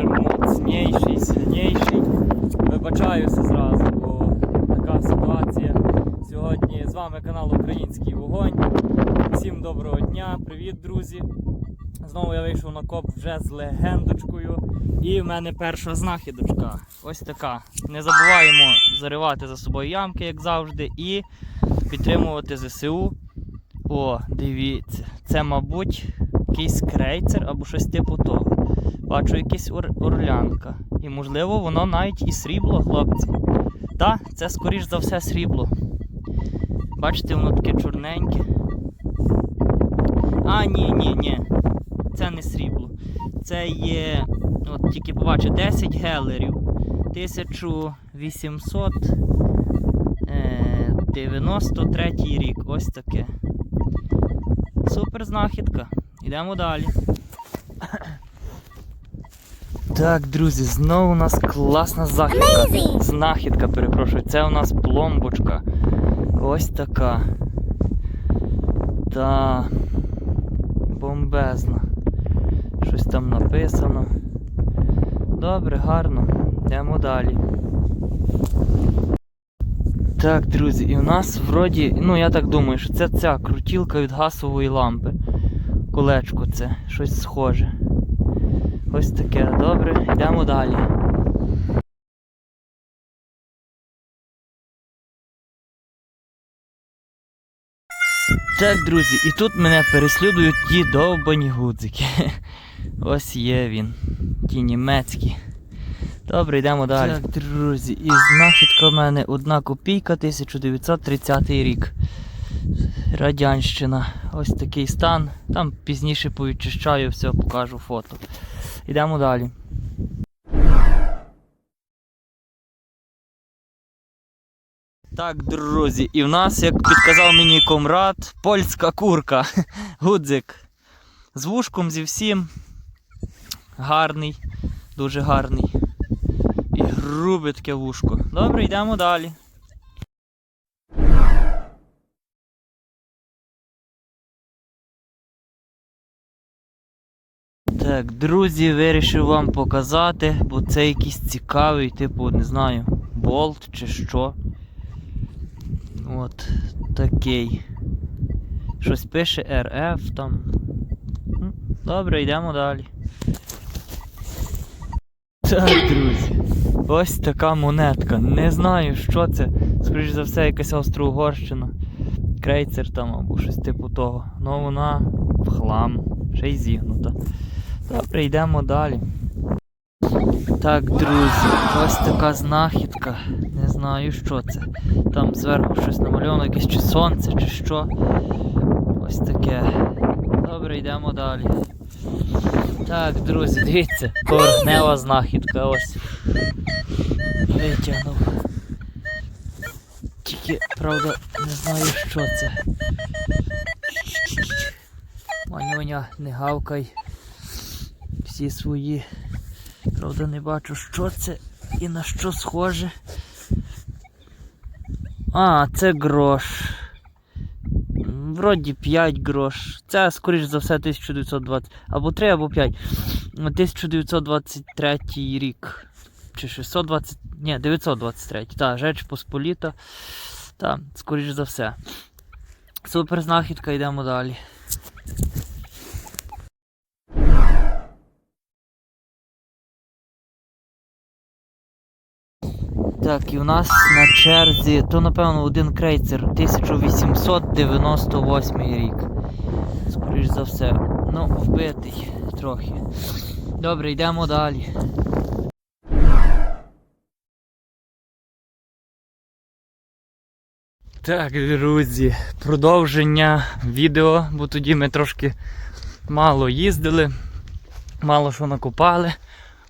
трактор моцніший, сильніший. Вибачаюся зразу, бо така ситуація. Сьогодні з вами канал Український Вогонь. Всім доброго дня, привіт, друзі! Знову я вийшов на коп вже з легендочкою. І в мене перша знахідочка. Ось така. Не забуваємо заривати за собою ямки, як завжди, і підтримувати ЗСУ. О, дивіться, це, мабуть, якийсь крейцер або щось типу того. Бачу якийсь ор- орлянка. І можливо воно навіть і срібло, хлопці. Так, це скоріш за все срібло. Бачите, воно таке чорненьке. А, ні, ні, ні. Це не срібло. Це є. От тільки побачу, 10 гелерів. 1893 е, рік. Ось таке. Супер знахідка. Йдемо далі. Так, друзі, знову у нас класна знахідка. Знахідка, перепрошую. Це у нас пломбочка. Ось така. Та бомбезна. Щось там написано. Добре, гарно. Йдемо далі. Так, друзі, і у нас вроді, ну я так думаю, що це ця крутілка від газової лампи. Колечко це, щось схоже. Ось таке, добре, йдемо далі. Так, друзі, і тут мене переслідують ті довбані гудзики. Ось є він. Ті німецькі. Добре, йдемо далі. Так, друзі, і знахідка в мене одна копійка 1930 рік. Радянщина. Ось такий стан. Там пізніше повідчищаю, все, покажу фото. Йдемо далі. Так, друзі, і в нас, як підказав мені комрад, польська курка. Гудзик. З вушком зі всім. Гарний, дуже гарний. І грубе таке вушко. Добре, йдемо далі. Так, друзі, вирішив вам показати, бо це якийсь цікавий, типу, не знаю, болт чи що. От такий. Щось пише РФ там. Добре, йдемо далі. Так, друзі. Ось така монетка. Не знаю, що це. Скоріше за все, якась Австро-Угорщина. Крейцер там або щось типу того. Ну вона в хлам. Ще й зігнута. Добре, йдемо далі. Так, друзі, ось така знахідка. Не знаю, що це. Там зверху щось намальовано, якесь чи сонце, чи що. Ось таке. Добре, йдемо далі. Так, друзі, дивіться, поверхнева знахідка, ось. Витягнув. Тільки, правда, не знаю, що це. Манюня, не гавкай. Всі свої. Правда, не бачу, що це і на що схоже. А, це грош. Вроді 5 грош. Це, скоріш за все, 1920. Або 3, або 5. 1923 рік. Чи 620. Ні, 923. Так, Жеч Посполіта. Так, скоріш за все. Супер знахідка, йдемо далі. Так, і у нас на черзі, то напевно один крейцер 1898 рік. Скоріш за все. Ну, вбитий трохи. Добре, йдемо далі. Так, друзі, продовження відео, бо тоді ми трошки мало їздили, мало що накопали.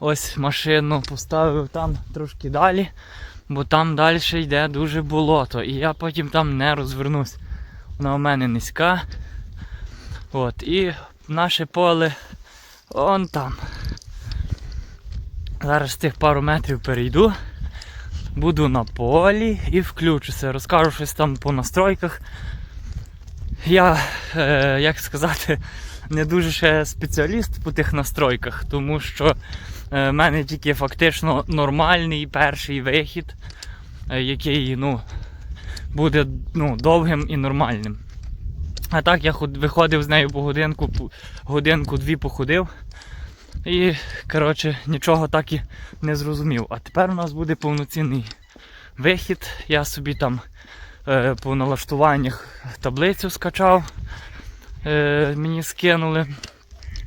Ось машину поставив там трошки далі, бо там далі йде дуже болото. І я потім там не розвернусь. Вона у мене низька. От, і наше поле он там. Зараз тих пару метрів перейду. Буду на полі і включуся. Розкажу щось там по настройках. Я, е, як сказати, не дуже ще спеціаліст по тих настройках, тому що в мене тільки фактично нормальний перший вихід, е, який, ну, буде ну, довгим і нормальним. А так я виходив з нею по годинку, годинку-дві походив. І, коротше, нічого так і не зрозумів. А тепер у нас буде повноцінний вихід. Я собі там е, по налаштуваннях таблицю скачав. Е, мені скинули.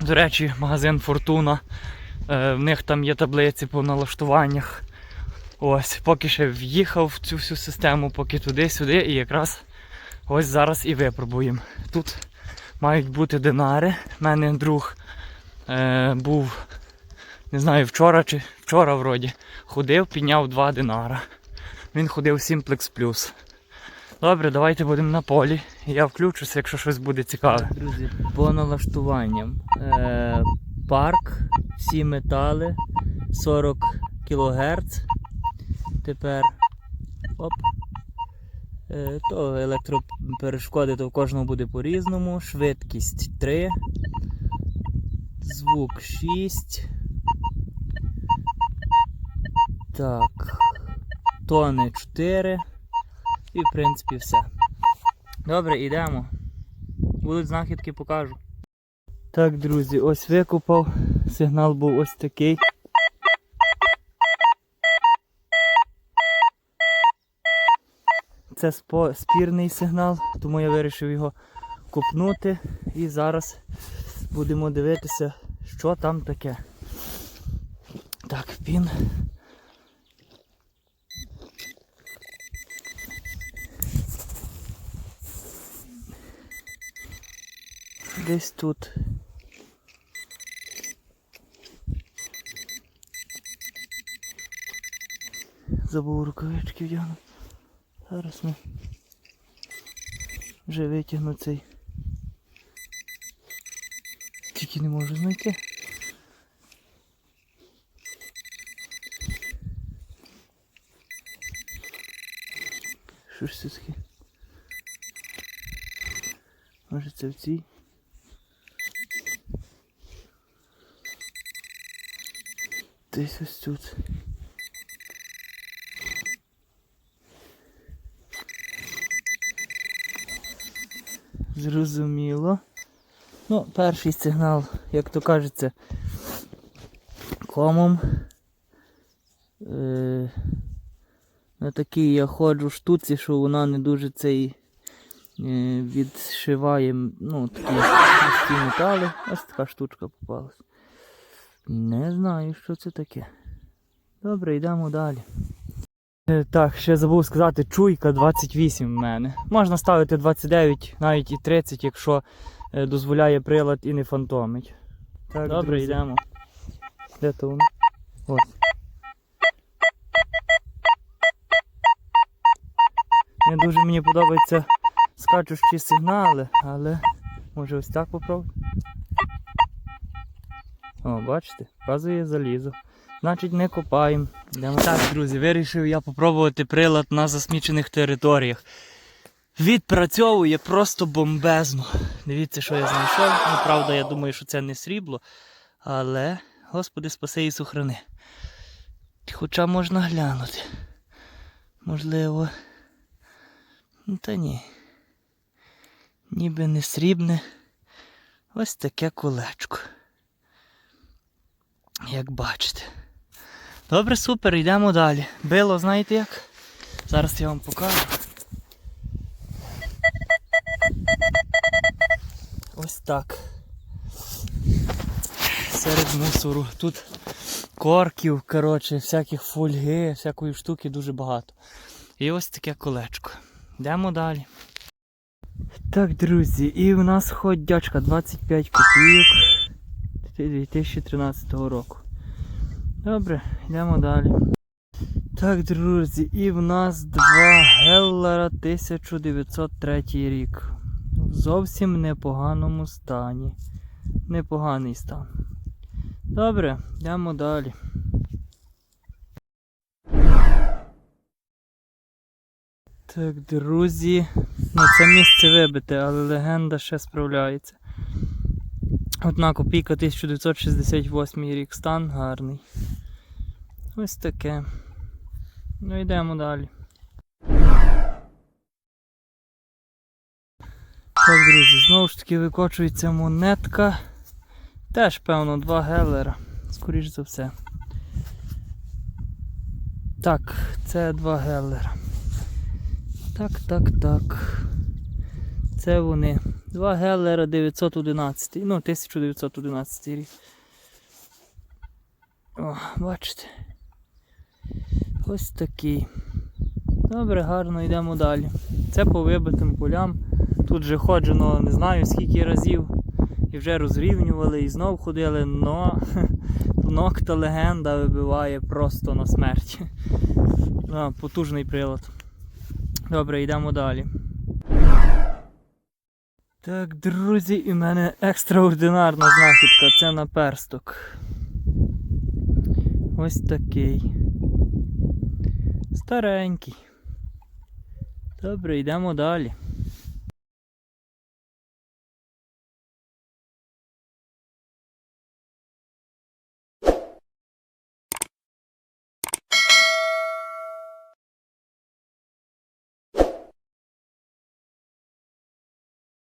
До речі, магазин Фортуна. Е, в них там є таблиці по налаштуваннях. Ось, поки ще в'їхав в цю всю систему, поки туди-сюди, і якраз ось зараз і випробуємо. Тут мають бути динари. У мене друг е, був, не знаю, вчора чи вчора вроді, ходив, підняв два динара. Він ходив Simplex Plus. Добре, давайте будемо на полі. Я включуся, якщо щось буде цікаве. Друзі, по налаштуванням. Е, парк, всі метали, 40 кГц. Тепер. Оп. Е, то електроперешкоди то в кожного буде по-різному. Швидкість 3. Звук 6. Так. Тони 4. І в принципі все. Добре, йдемо. Будуть знахідки, покажу. Так, друзі, ось викупав. Сигнал був ось такий. Це спірний сигнал, тому я вирішив його купнути. І зараз будемо дивитися, що там таке. Так, пін. Десь тут. Забув рукавички вдягнути. Зараз ми вже витягну цей. Тільки не можу знайти. Що ж це таке? Може це в цій? Десь ось тут. Зрозуміло. Ну, перший сигнал, як то кажеться, комом. Е, на такій я ходжу штуці, що вона не дуже цей е, відшиває ну, такі м'які метали. Ось така штучка попалась. Не знаю, що це таке. Добре, йдемо далі. Е, Так, ще забув сказати, чуйка 28 в мене. Можна ставити 29, навіть і 30, якщо е, дозволяє прилад і не фантомить. Так, Добре, друзі. йдемо. Де то воно? Ось. Не дуже мені подобаються скачущі сигнали, але може ось так попробувати. О, бачите, вказує залізо. Значить не копаємо. Так, друзі, вирішив я попробувати прилад на засмічених територіях. Відпрацьовує просто бомбезно. Дивіться, що я знайшов. Ну, правда, я думаю, що це не срібло. Але, Господи, спаси і сохрани. Хоча можна глянути. Можливо. Ну та ні. Ніби не срібне. Ось таке колечко. Як бачите. Добре, супер, йдемо далі. Било, знаєте як? Зараз я вам покажу. Ось так. Серед мусору. Тут корків, коротше, всяких фольги, всякої штуки дуже багато. І ось таке колечко. Йдемо далі. Так, друзі, і в нас ходячка 25 копійок 2013 року. Добре, йдемо далі. Так, друзі, і в нас два Геллера 1903 рік. В зовсім непоганому стані. Непоганий стан. Добре, йдемо далі. Так, друзі. Ну, це місце вибите, але легенда ще справляється. Одна копійка 1968 рік стан гарний. Ось таке. Ну йдемо далі. Так, друзі, знову ж таки викочується монетка. Теж, певно, 2 гелера. Скоріш за все. Так, це 2 гелера. Так, так, так. Це вони. 2 гелера 911. Ну, 1911 рік. О, бачите. Ось такий. Добре, гарно, йдемо далі. Це по вибитим полям. Тут же ходжено не знаю скільки разів. І вже розрівнювали і знов ходили, но нокта легенда вибиває просто на смерть. Потужний прилад. Добре, йдемо далі. Так, друзі, і в мене екстраординарна знахідка. Це наперсток. Ось такий. Старенький. Добре, йдемо далі.